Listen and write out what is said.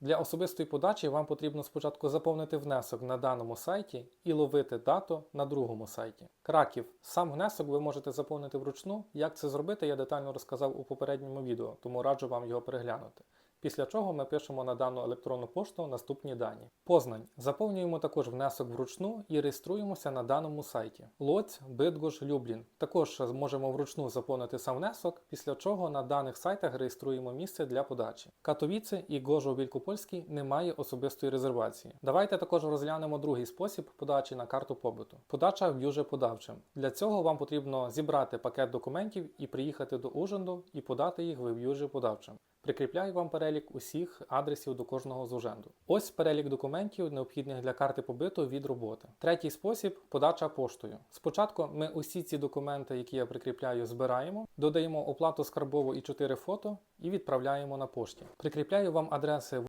Для особистої подачі вам потрібно спочатку заповнити внесок на даному сайті і ловити дату на другому сайті. Краків. Сам внесок ви можете заповнити вручну. Як це зробити, я детально розказав у попередньому відео, тому раджу вам його переглянути. Після чого ми пишемо на дану електронну пошту наступні дані. Познань. Заповнюємо також внесок вручну і реєструємося на даному сайті. Лоць, Бидгош, Люблін. Також можемо вручну заповнити сам внесок, після чого на даних сайтах реєструємо місце для подачі. Катовіце і Гожо Вількопольський немає особистої резервації. Давайте також розглянемо другий спосіб подачі на карту побуту. Подача в Юже подавчим. Для цього вам потрібно зібрати пакет документів і приїхати до Уженду і подати їх в Южі подавчим. Прикріпляю вам перелік усіх адресів до кожного з уженду. Ось перелік документів, необхідних для карти побиту від роботи. Третій спосіб подача поштою. Спочатку ми усі ці документи, які я прикріпляю, збираємо, додаємо оплату скарбову і 4 фото і відправляємо на пошті. Прикріпляю вам адреси